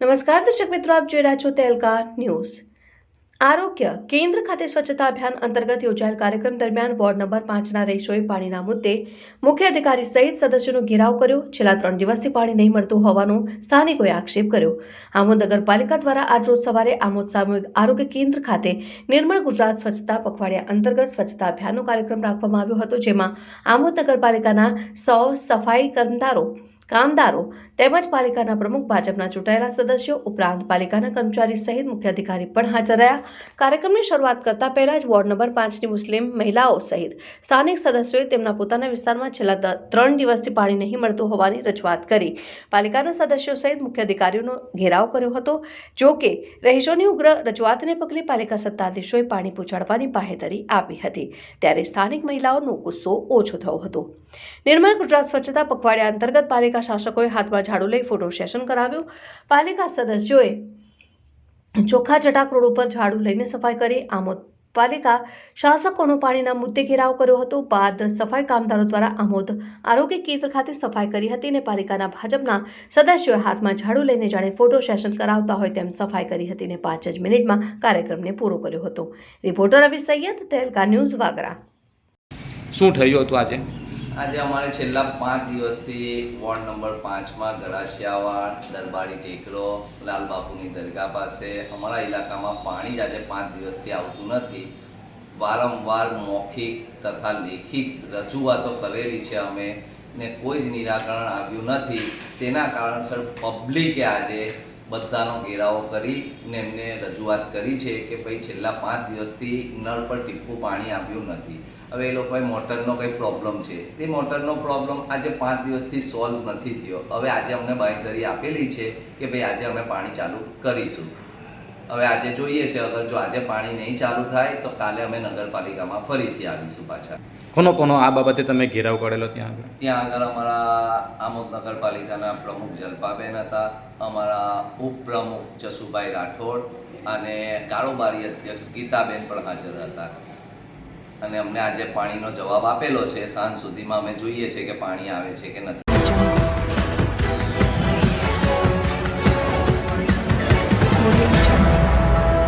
નમસ્કાર, દર્શક મિત્રો, આપ જોઈ રહ્યા છો તેલકા ન્યૂઝ. આરોગ્ય કેન્દ્ર ખાતે સ્વચ્છતા અભિયાન અંતર્ગત યોજાયેલ કાર્યક્રમ દરમિયાન વોર્ડ નંબર પાંચના રહીશોએ પાણીના મુદ્દે મુખ્ય અધિકારી સહિત સદસ્યોનો ઘેરાવ કર્યો. છેલ્લા ત્રણ દિવસથી પાણી નહીં મળતું હોવાનો સ્થાનિકોએ આક્ષેપ કર્યો. આમોદ નગરપાલિકા દ્વારા આજરોજ સવારે આમોદ સામૂહિક આરોગ્ય કેન્દ્ર ખાતે નિર્મળ ગુજરાત સ્વચ્છતા પખવાડિયા અંતર્ગત સ્વચ્છતા અભિયાનનો કાર્યક્રમ રાખવામાં આવ્યો હતો, જેમાં આમોદ નગરપાલિકાના સૌ સફાઈ કર્મદારો કામદારો તેમજ પાલિકાના પ્રમુખ ભાજપના ચૂંટાયેલા સદસ્યો ઉપરાંત પાલિકાના કર્મચારી સહિત મુખ્ય અધિકારી પણ હાજર રહ્યા. કાર્યક્રમની શરૂઆત કરતા પહેલા જ વોર્ડ નંબર પાંચની મુસ્લિમ મહિલાઓ સહિત સ્થાનિક સદસ્યોએ તેમના પોતાના વિસ્તારમાં છેલ્લા ત્રણ દિવસથી પાણી નહીં મળતું હોવાની રજૂઆત કરી. પાલિકાના સદસ્યો સહિત મુખ્ય અધિકારીઓનો ઘેરાવ કર્યો હતો. જો કે રહીશોની ઉગ્ર રજૂઆતને પગલે પાલિકા સત્તાધીશોએ પાણી પહોંચાડવાની બાહેધરી આપી હતી. ત્યારે સ્થાનિક મહિલાઓનો ગુસ્સો ઓછો થયો હતો. નિર્મળ ગુજરાત સ્વચ્છતા પખવાડિયા અંતર્ગત પાલિકા શાસકોએ હાથમાં ઝાડુ લઈ ફોટો સેશન કરાવ્યું. પાલિકા સદસ્યોએ ચોખ્ખા ચટાક રોડ ઉપર ઝાડુ લઈને સફાઈ કરી. આમોદ પાલિકા શાસકોનો પાણીના મુદ્દે ઘેરાવ કર્યો હતો. બાદ સફાઈ કામદારો દ્વારા આમોદ આરોગ્ય કેન્દ્ર ખાતે સફાઈ કરી હતી અને પાલિકાના ભાજપના સદસ્યોએ હાથમાં ઝાડુ લઈને જાણે ફોટો સેશન કરાવતા હોય તેમ સફાઈ કરી હતી અને પાંચ જ મિનિટમાં કાર્યક્રમને પૂરો કર્યો હતો. રિપોર્ટર રવિ સૈયદ તેલકા ન્યૂઝ વાગરા. શું થયું હતું આજે? આજે અમારે છેલ્લા પાંચ દિવસથી વોર્ડ નંબર પાંચમાં ગળાશિયાવાડ, દરબારી ટેકરો લાલબાપુની દરગાહ પાસે અમારા ઇલાકામાં પાણી જ આજે પાંચ દિવસથી આવતું નથી. વારંવાર મૌખિક તથા લેખિત રજૂઆતો કરેલી છે અમે ને કોઈ જ નિરાકરણ આવ્યું નથી. તેના કારણસર પબ્લિકે આજે બધાનો ઘેરાવો કરી ને એમને રજૂઆત કરી છે કે ભાઈ છેલ્લા પાંચ દિવસથી નળ પર ટીપું પાણી આવ્યું નથી. હવે એ લોકોએ મોટરનો કંઈ પ્રોબ્લેમ છે? તે મોટરનો પ્રોબ્લેમ આજે પાંચ દિવસથી સોલ્વ નથી થયો. હવે આજે અમને બાંયધરી આપેલી છે કે ભાઈ આજે અમે પાણી ચાલુ કરીશું. હવે આજે જોઈએ છે અગર જો આજે પાણી નહીં ચાલુ થાય તો કાલે અમે નગરપાલિકામાં ફરીથી આવીશું પાછા. કોનો કોનો આ બાબતે તમે ઘેરાવ કરેલો ત્યાં આગળ? ત્યાં આગળ અમારા આમોદ નગરપાલિકાના પ્રમુખ જલપાબેન હતા અમારા ઉપપ્રમુખ જસુભાઈ રાઠોડ અને કારોબારી અધ્યક્ષ ગીતાબેન પણ હાજર હતા. અને અમને આજે પાણીનો જવાબ આપેલો છે સાંજ સુધીમાં અમે જોઈએ છે કે પાણી આવે છે કે નથી.